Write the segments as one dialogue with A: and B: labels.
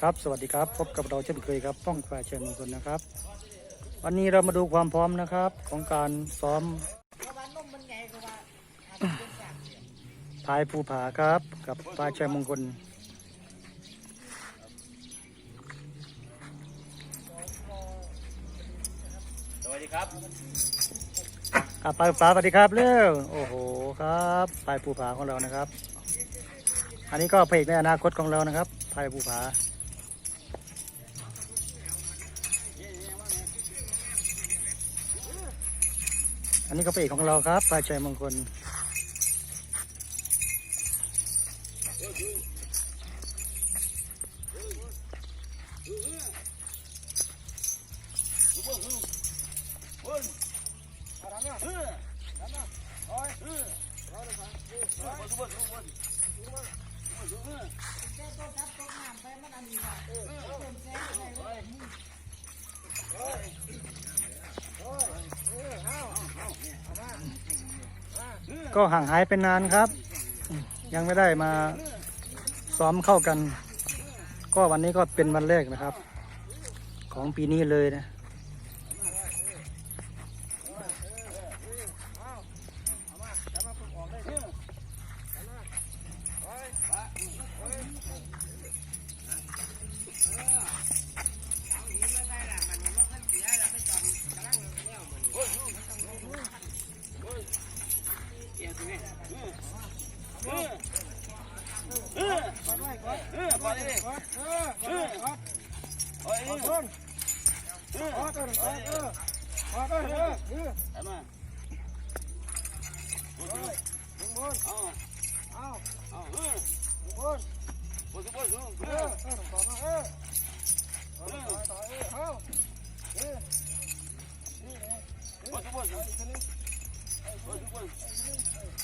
A: ครับสวัสดีครับพบกับเราเช่นเคยครับป้องฝ่ายเชิญมงคลนะครับ วันนี้เรามาดูความพร้อมนะครับของการซ้อมพายภูผาครับ กับฝ่ายเชิญมงคล
B: สวัสดีครับ
A: อะปลายภูผาสวัสดีครับเร็วโอ้โหครับพายภูผาของเรานะครับ อันนี้ก็เพลงในอนาคตของเรานะครับพายภูผา อันนี้ก็เป็นเอกของเราครับพาชัยมงคล ก็ห่างหายไปนานครับ ยังไม่ได้มาซ้อมเข้ากัน ก็วันนี้ก็เป็นวันแรกนะครับ ของปีนี้เลยนะ ปล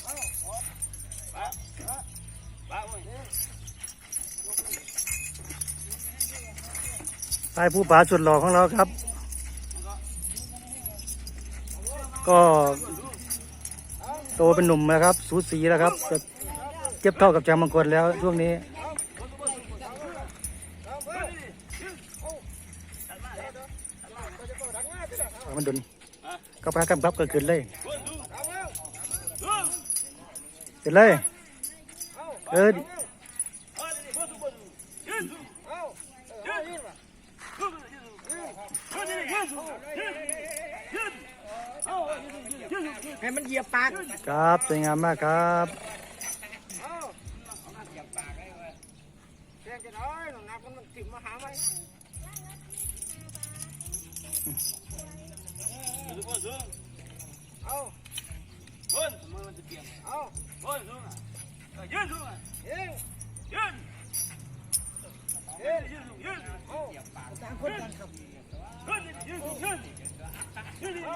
A: ายผู้ป่าสุดหล่อของเราครับ ก็โตเป็นหนุ่มนะครับ สูสีแล้วครับจะเทียบเท่ากับจางมังกรแล้วช่วงนี้มันดุนก็พากันพับก็ขึ้นเลยขึ้นเลยเออ
C: ให้มันเหยียบปาก
A: ครับสวยงามมากครับ
C: แจ้งจะน้อยหนักมันติดมาหาไหมเอา
B: คนมือมันจะเปลี่ยน
C: เอา
B: คนสูงอะยืนสูงอะ
C: เฮ้ย
B: ยืน
C: เฮ้ย
B: ยืนสูงยืน
C: เอาต่างคนต่างขับ
B: ยืนยืนสูงยืน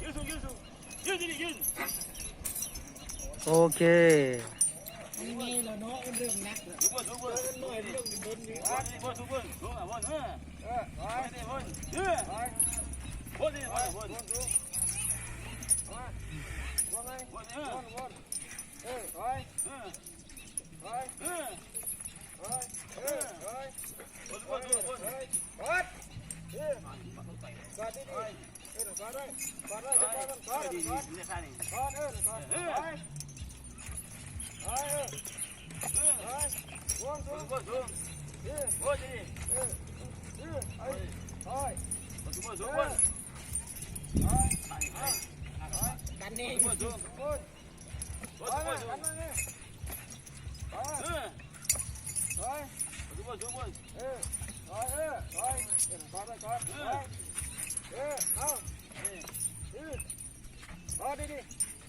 B: ยืน
A: สูง
B: ยืนยืนยืน
A: โอเค
C: นี่เราเนาะมันเรื่องนักเลย
B: สูงบนสูงบนสูงบนสูงบนสูงบนสูงอะบนเออ
C: เออไป
B: บนยืน
C: ไป วนไง
B: บนเอ
C: ว
B: อน
C: วนเออไป
B: เออ
C: ไป
B: เออ
C: ไปเออไป
B: บนบนบน
C: ไปไปเออไปดิไ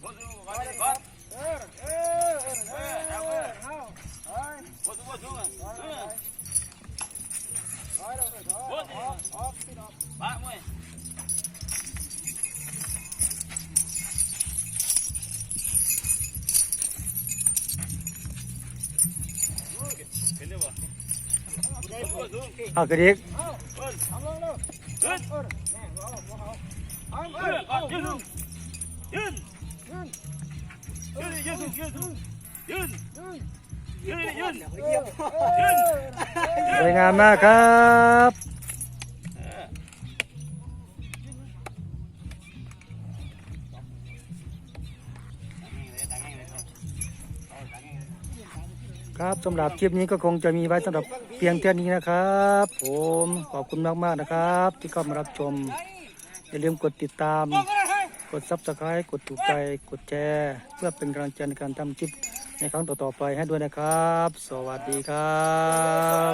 C: ยืนเออเออ
B: สวยงา
A: มมากครับ ครับสำหรับคลิปนี้ก็คงจะมีไว้สำหรับเพียงเท่านี้นะครับ ผมขอบคุณมากๆนะครับ ที่เข้ามารับชม อย่าลืมกดติดตาม กดซับสไคร b ์กดถูกใจกดแชร์เพื่อเป็นกำลังใจในการทำคลิปในครั้งต่อๆไปให้ด้วยนะครับ สวัสดีครับ